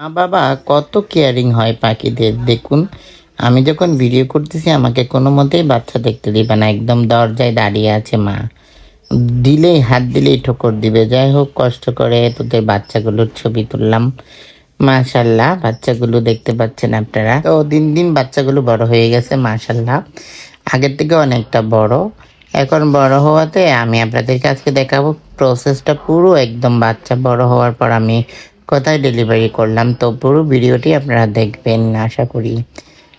মা বাবা, কত কেয়ারিং হয় পাখিদের। দেখুন, আমি যখন ভিডিও করতেছি, আমাকে কোনো মতেই বাচ্চা দেখতে দিবে না। একদম দরজায় দাঁড়িয়ে আছে মা। দিলেই হাত দিলেই ঠোকর দিবে। যাই হোক, কষ্ট করে তোদের বাচ্চাগুলোর ছবি তুললাম। মাশাল্লাহ, বাচ্চাগুলো দেখতে পাচ্ছেন আপনারা। তো দিন দিন বাচ্চাগুলো বড় হয়ে গেছে, মাশাল্লাহ। আগের থেকে অনেকটা বড়। এখন বড় হওয়াতে আমি আপনাদেরকে আজকে দেখাবো। প্রসেসটা পুরো একদম বাচ্চা বড় হওয়ার পর আমি কোথায় ডেলিভারি করলাম। তো পুরো ভিডিওটি আপনারা দেখবেন, আশা করি।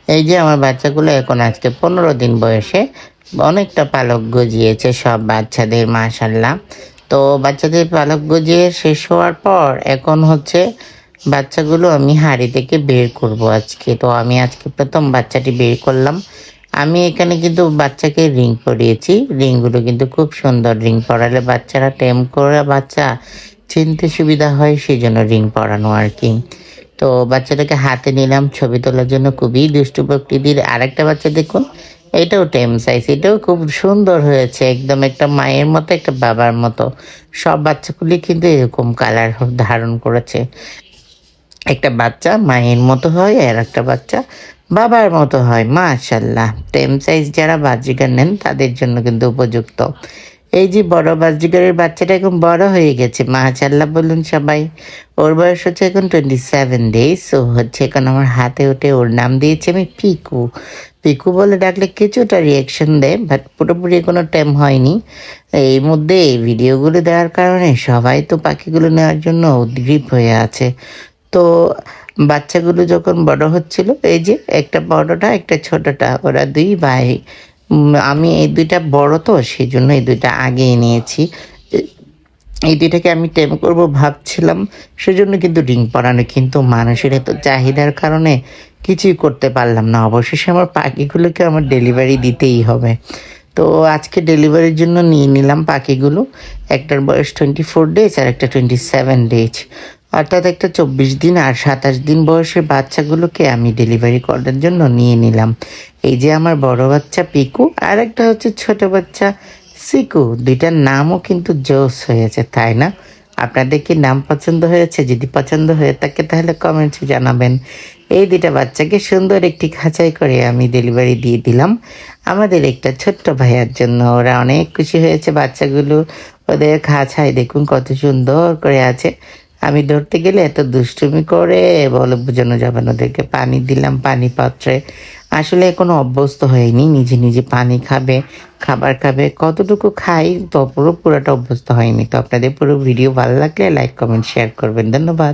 এই যে আমার বাচ্চাগুলো এখন আজকে পনেরো দিন বয়সে, অনেকটা পালক গজিয়েছে সব বাচ্চাদের মাশাল্লাহ তো বাচ্চাদের পালক গজিয়ে শেষ হওয়ার পর এখন হচ্ছে বাচ্চাগুলো আমি হাড়ি থেকে বের করব আজকে। তো আমি আজকে প্রথম বাচ্চাটি বের করলাম। আমি এখানে কিন্তু বাচ্চাকে রিং পরিয়েছি। রিংগুলো কিন্তু খুব সুন্দর রিং পরালে বাচ্চারা টেম করে বাচ্চা চিনতে সুবিধা হয় সেই জন্য রিং পরানো আর কি। তো বাচ্চাটাকে হাতে নিলাম, ছবি তোলার জন্য খুবই দুষ্টু প্রকৃতির আরেকটা বাচ্চা দেখুন। এটাও টেম সাইজ, এটাও খুব সুন্দর হয়েছে, একদম একটা মায়ের মতো, একটা বাবার মতো। সব বাচ্চাগুলি কিন্তু এরকম কালার ধারণ করেছে। একটা বাচ্চা মায়ের মতো হয় আর একটা বাচ্চা বাবার মতো হয় মাশাল্লাহ টেম সাইজ যারা বাজিকার নেন, তাদের জন্য কিন্তু উপযুক্ত। এই যে বড় বাজিকারের বাচ্চাটা এখন বড় হয়ে গেছে মাশাল্লাহ বলুন সবাই। ওর বয়স হচ্ছে এখন টোয়েন্টি সেভেন ডেজ ও হচ্ছে এখন আমার হাতে উঠে ওর নাম দিয়েছি আমি পিকু। পিকু বলে ডাকলে কিছুটা রিয়াকশন দেয় বাট পুরোপুরি কোনো টাইম হয়নি। এই মধ্যে এই ভিডিওগুলো দেওয়ার কারণে সবাই তো পাখিগুলো নেওয়ার জন্য উদ্গ্রীব হয়ে আছে। তো বাচ্চাগুলো যখন বড় হচ্ছিল, এই যে একটা বড়টা, একটা ছোটটা, ওরা দুই ভাই। আমি এই দুইটা বড় তো সেই জন্য এই দুইটা আগেই নিয়েছি। এই দুইটাকে আমি টেম করব ভাবছিলাম, সেজন্য কিন্তু রিং পরানো, কিন্তু মানুষের এত চাহিদার কারণে কিছুই করতে পারলাম না। অবশেষে আমার পাখিগুলোকে আমার ডেলিভারি দিতেই হবে। তো আজকে ডেলিভারির জন্য নিয়ে নিলাম পাখিগুলো। একটার বয়স টোয়েন্টি ফোর ডেজ আর একটা টোয়েন্টি সেভেন ডেজ। অর্থাৎ একটা চব্বিশ দিন আর সাতাশ দিন বয়সের বাচ্চাগুলোকে আমি ডেলিভারি করার জন্য নিয়ে নিলাম। এই যে আমার বড় বাচ্চা পিকু, আর একটা হচ্ছে ছোট বাচ্চা সিকু। দুইটার নামও কিন্তু জোস হয়েছে, তাই না? আপনাদের কি নাম পছন্দ হয়েছে? যদি পছন্দ হয়ে থাকে তাহলে কমেন্টসে জানাবেন। এই দুইটা বাচ্চাকে সুন্দর একটি খাঁচাই করে আমি ডেলিভারি দিয়ে দিলাম। আমাদের একটা ছোট্ট ভাইয়ার জন্য। ওরা অনেক খুশি হয়েছে বাচ্চাগুলো। ওদের খাঁচায় দেখুন কত সুন্দর করে আছে। আমি ধরতে গেলে এত দুষ্টুমি করে বলে বোঝানো যাবে না ওদেরকে। পানি দিলাম, পানি পাত্রে। আসলে এখনও অভ্যস্ত হয়নি, নিজে নিজে পানি খাবে, খাবার খাবে। কতটুকু খাই তো পুরো, পুরোটা অভ্যস্ত হয়নি। তো আপনাদের পুরো ভিডিও ভালো লাগলে লাইক কমেন্ট শেয়ার করবেন। ধন্যবাদ।